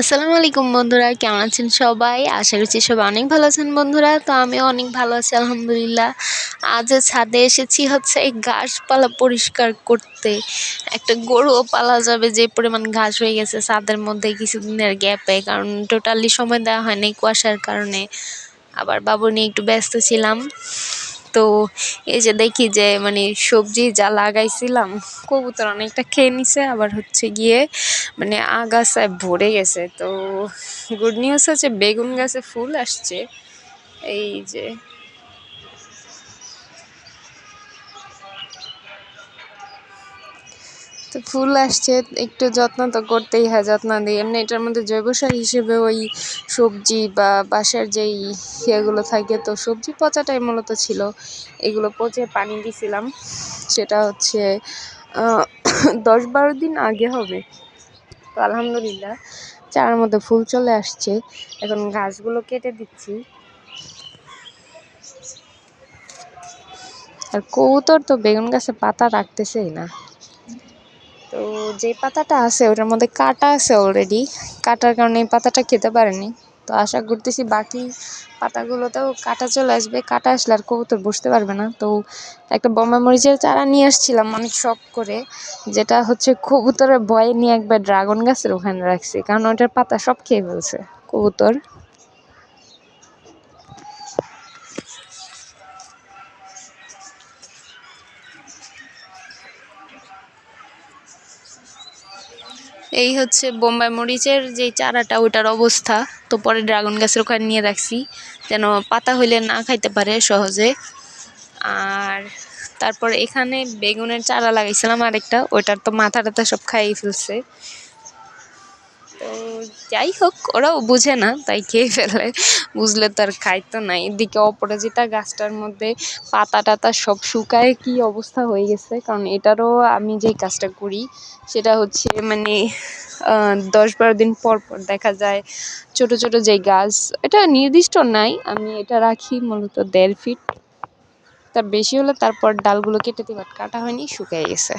আসসালামু আলাইকুম বন্ধুরা, কেমন আছেন সবাই? আশা করছি সবাই অনেক ভালো আছেন বন্ধুরা, তো আমিও অনেক ভালো আছি, আলহামদুলিল্লাহ। আজ ছাদে এসেছি হচ্ছে এই ঘাসপালা পরিষ্কার করতে। একটা গরুও পালা যাবে, যে পরিমাণ ঘাস হয়ে গেছে ছাদের মধ্যে কিছুদিনের গ্যাপে, কারণ টোটালি সময় দেওয়া হয়নি কুয়াশার কারণে। আবার বাবু নিয়ে একটু ব্যস্ত ছিলাম। তো এই যে দেখি যে মানে সবজি যা লাগাইছিলাম, কবুতর অনেকটা খেয়ে নিছে, আবার হচ্ছে গিয়ে মানে আগাছায় ভরে গেছে। তো গুড নিউজ হচ্ছে বেগুন গাছে ফুল আসছে। এই যে তো ফুল আসছে, একটু যত্ন তো করতেই হয়, যত্ন দিই এমনি এটার মধ্যে জৈব সার হিসেবে ওই সবজি বা বাসার যেই ইয়েগুলো থাকে, তো সবজি পচাটাই মূলত ছিল। এগুলো পচে পানি দিছিলাম। সেটা হচ্ছে দশ বারো দিন আগে হবে। তো আলহামদুলিল্লাহ চারার মধ্যে ফুল চলে আসছে। এখন গাছগুলো কেটে দিচ্ছি। আর কবুতর তো বেগুন গাছে পাতা রাখতেছেই না। তো যে পাতাটা আছে, ওটার মধ্যে কাটা আছে অলরেডি কাটার কারণে এই পাতাটা খেতে পারেনি। তো আশা করতেছি বাকি পাতাগুলোতেও কাটা চলে আসবে। কাটা আসলে আর কবুতর বসতে পারবে না। তো একটা বোমা মরিচের চারা নিয়ে আসছিলাম অনেক শখ করে, যেটা হচ্ছে কবুতরের ভয়ে নিয়ে একবার ড্রাগন গাছের ওখানে রাখছি, কারণ ওটার পাতা সব খেয়ে ফেলছে, কবুতর। এই হচ্ছে বোম্বাই মরিচের যে চারাটা ওটার অবস্থা। তো পরে ড্রাগন গাছের ওখানে নিয়ে রাখছি, যেন পাতা হইলে না খাইতে পারে সহজে। আর তারপর এখানে বেগুনের চারা লাগাইছিলাম আরেকটা ওটার তো মাথা টাথা সব খাইয়ে ফেলছে। যাই হোক, ওরাও বুঝে না, তাই খেয়ে ফেলে। বুঝলে তো আর খাইতো না। এদিকে অপরাজিতা গাছটার মধ্যে পাতা টাতা সব শুকায়, কি অবস্থা হয়ে গেছে? কারণ এটারও আমি যেই কাজটা করি, সেটা হচ্ছে মানে দশ বারো দিন পর পর দেখা যায় ছোট ছোট যে গাছ, এটা নির্দিষ্ট নাই। আমি এটা রাখি মূলত দেড় ফিট। তার বেশি হলে তারপর ডালগুলো কেটে দিই, বাট কাটা হয়নি, শুকিয়ে গেছে।